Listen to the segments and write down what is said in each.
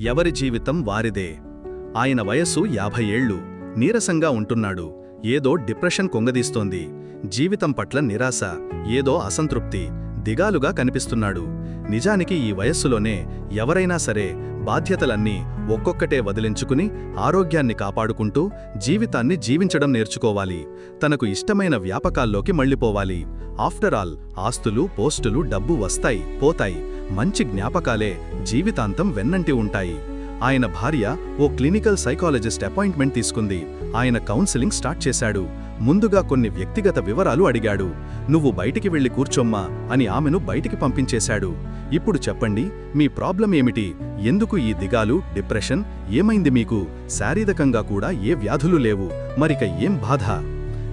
ఎవరి జీవితం వారిదే. ఆయన వయస్సు యాభై ఏళ్ళు. నీరసంగా ఉంటున్నాడు. ఏదో డిప్రెషన్ కొంగదీస్తోంది. జీవితం పట్ల నిరాశ ఏదో అసంతృప్తి దిగాలుగా కనిపిస్తున్నాడు. నిజానికి ఈ వయస్సులోనే ఎవరైనా సరే బాధ్యతలన్నీ ఒక్కొక్కటే వదిలించుకుని ఆరోగ్యాన్ని కాపాడుకుంటూ జీవితాన్ని జీవించడం నేర్చుకోవాలి. తనకు ఇష్టమైన వ్యాపకాల్లోకి మళ్ళిపోవాలి. ఆఫ్టర్ ఆల్ ఆస్తులు పోస్టులు డబ్బు వస్తాయి పోతాయి. మంచి జ్ఞాపకాలే జీవితాంతం వెన్నంటి ఉంటాయి. ఆయన భార్య ఓ క్లినికల్ సైకాలజిస్ట్ అపాయింట్మెంట్ తీసుకుంది. ఆయన కౌన్సిలింగ్ స్టార్ట్ చేశాడు. ముందుగా కొన్ని వ్యక్తిగత వివరాలు అడిగాడు. నువ్వు బయటికి వెళ్ళి కూర్చోమ్మా అని ఆమెను బయటికి పంపించేశాడు. ఇప్పుడు చెప్పండి మీ ప్రాబ్లం ఏమిటి? ఎందుకు ఈ దిగాలు డిప్రెషన్? ఏమైంది మీకు? శారీరకంగా కూడా ఏ వ్యాధులు లేవు. మరిక ఏం బాధ?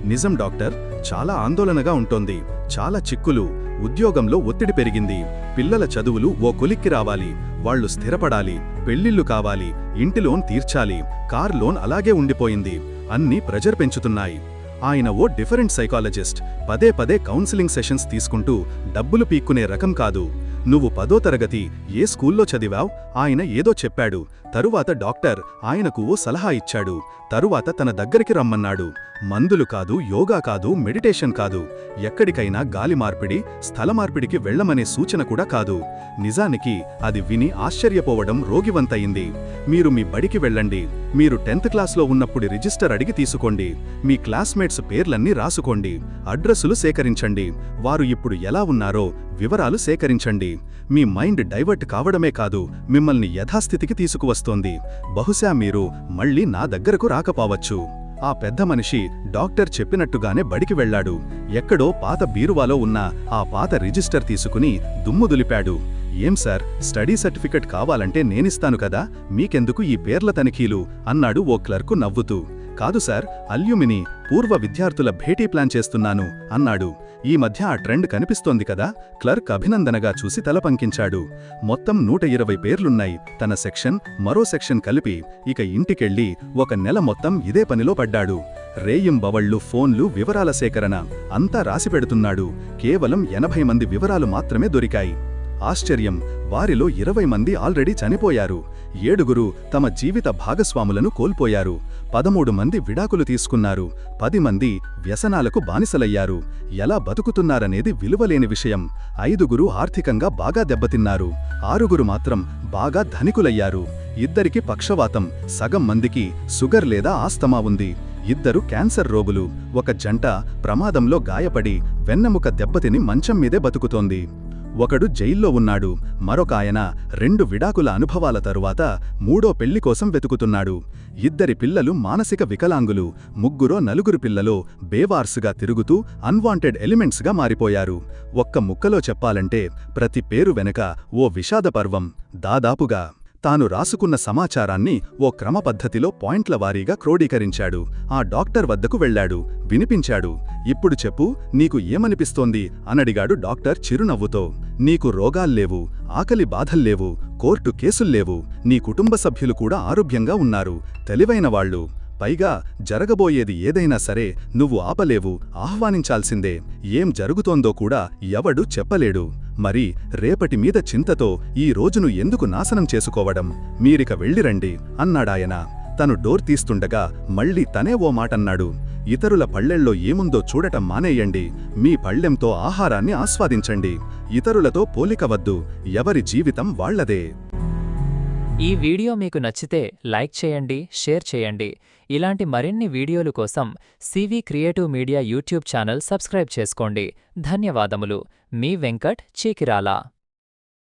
నిజం డాక్టర్ చాలా ఆందోళనగా ఉంటోంది. చాలా చిక్కులు. ఉద్యోగంలో ఒత్తిడి పెరిగింది. పిల్లల చదువులు ఓ కొలిక్కి రావాలి. వాళ్ళు స్థిరపడాలి. పెళ్ళిళ్ళు కావాలి. ఇంటి లోన్ తీర్చాలి. కార్ లోన్ అలాగే ఉండిపోయింది. అన్నీ ప్రెజర్ పెంచుతున్నాయి. ఆయన ఓ డిఫరెంట్ సైకాలజిస్ట్. పదే పదే కౌన్సిలింగ్ సెషన్స్ తీసుకుంటూ డబ్బులు పీక్కునే రకం కాదు. నువ్వు పదో తరగతి ఏ స్కూల్లో చదివావ్? ఆయన ఏదో చెప్పాడు. తరువాత డాక్టర్ ఆయనకు ఓ సలహా ఇచ్చాడు. తరువాత తన దగ్గరికి రమ్మన్నాడు. మందులు కాదు యోగా కాదు మెడిటేషన్ కాదు. ఎక్కడికైనా గాలి మార్పిడి స్థల మార్పిడికి వెళ్ళమనే సూచన కూడా కాదు. నిజానికి అది విని ఆశ్చర్యపోవడం రోగివంతయింది. మీరు మీ బడికి వెళ్ళండి. మీరు టెన్త్ క్లాస్లో ఉన్నప్పుడు రిజిస్టర్ అడిగి తీసుకోండి. మీ క్లాస్మేట్స్ పేర్లన్నీ రాసుకోండి. అడ్రస్సులు సేకరించండి. వారు ఇప్పుడు ఎలా ఉన్నారో వివరాలు సేకరించండి. మీ మైండ్ డైవర్ట్ కావడమే కాదు మిమ్మల్ని యథాస్థితికి తీసుకువస్తోంది. బహుశా మీరు మళ్ళీ నా దగ్గరకు రాకపోవచ్చు. ఆ పెద్ద మనిషి డాక్టర్ చెప్పినట్టుగానే బడికి వెళ్ళాడు ఎక్కడో పాత బీరువాలో ఉన్న ఆ పాత రిజిస్టర్ తీసుకుని దుమ్ము దులిపాడు. ఏం సార్? స్టడీ సర్టిఫికెట్ కావాలంటే నేనిస్తాను కదా? మీకెందుకు ఈ పేర్ల తనిఖీలు? అన్నాడు ఓ క్లర్కు నవ్వుతూ. కాదు సార్ అల్యూమిని పూర్వ విద్యార్థుల భేటీ ప్లాన్ చేస్తున్నాను అన్నాడు. ఈ మధ్య ఆ ట్రెండ్ కనిపిస్తోంది కదా? క్లర్క్ అభినందనగా చూసి తలపంకించాడు మొత్తం నూట ఇరవై పేర్లున్నాయి. తన సెక్షన్ మరో సెక్షన్ కలిపి ఇక ఇంటికెళ్ళి ఒక నెల మొత్తం ఇదే పనిలో పడ్డాడు. రేయిం బవళ్ళు ఫోన్లు వివరాల సేకరణ అంతా రాసిపెడుతున్నాడు కేవలం ఎనభై మంది వివరాలు మాత్రమే దొరికాయి. ఆశ్చర్యం. వారిలో ఇరవై మంది ఆల్రెడీ చనిపోయారు. ఏడుగురు తమ జీవిత భాగస్వాములను కోల్పోయారు. పదమూడు మంది విడాకులు తీసుకున్నారు. పది మంది వ్యసనాలకు బానిసలయ్యారు. ఎలా బతుకుతున్నారనేది విలువలేని విషయం. ఐదుగురు ఆర్థికంగా బాగా దెబ్బతిన్నారు. ఆరుగురు మాత్రం బాగా ధనికులయ్యారు. ఇద్దరికి పక్షవాతం. సగం మందికి సుగర్ లేదా ఆస్తమా ఉంది. ఇద్దరు క్యాన్సర్ రోగులు. ఒక జంట ప్రమాదంలో గాయపడి వెన్నెముక దెబ్బతిని మంచం మీదే బతుకుతోంది. ఒకడు జైల్లో ఉన్నాడు. మరొక ఆయన రెండు విడాకుల అనుభవాల తరువాత మూడో పెళ్ళి కోసం వెతుకుతున్నాడు. ఇద్దరి పిల్లలు మానసిక వికలాంగులు. ముగ్గురో నలుగురు పిల్లలు బేవార్సుగా తిరుగుతూ అన్వాంటెడ్ ఎలిమెంట్స్గా మారిపోయారు. ఒక్క ముక్కలో చెప్పాలంటే ప్రతి పేరు వెనక ఓ విషాద పర్వం. దాదాపుగా తాను రాసుకున్న సమాచారాన్ని ఓ క్రమపద్ధతిలో పాయింట్ల వారీగా క్రోడీకరించాడు. ఆ డాక్టర్ వద్దకు వెళ్ళాడు వినిపించాడు. ఇప్పుడు చెప్పు నీకు ఏమనిపిస్తోంది? అనడిగాడు డాక్టర్ చిరునవ్వుతో. నీకు రోగాల్లేవు ఆకలి బాధల్లేవు కోర్టు కేసుల్లేవు నీ కుటుంబ సభ్యులు కూడా ఆరోగ్యంగా ఉన్నారు తెలివైన వాళ్ళు. పైగా జరగబోయేది ఏదైనా సరే నువ్వు ఆపలేవు ఆహ్వానించాల్సిందే. ఏం జరుగుతోందో కూడా ఎవడు చెప్పలేడు. మరి రేపటి మీద చింతతో ఈ రోజును ఎందుకు నాశనం చేసుకోవడం? మీరిక వెళ్ళిరండి అన్నాడాయన. తను డోర్ తీస్తుండగా మళ్ళీ తనే ఓ మాటన్నాడు. ఇతరుల పళ్ళెల్లో ఏముందో చూడటం మానేయండి. మీ పళ్ళెంతో ఆహారాన్ని ఆస్వాదించండి. ఇతరులతో పోలికవద్దు ఎవరి జీవితం వాళ్ళదే. ఈ వీడియో మీకు నచ్చితే లైక్ చేయండి షేర్ చేయండి. ఇలాంటి మరిన్ని వీడియోలు కోసం CV creative media YouTube channel subscribe చేసుకోండి. ధన్యవాదములు. మీ వెంకట్ చీకిరాలా.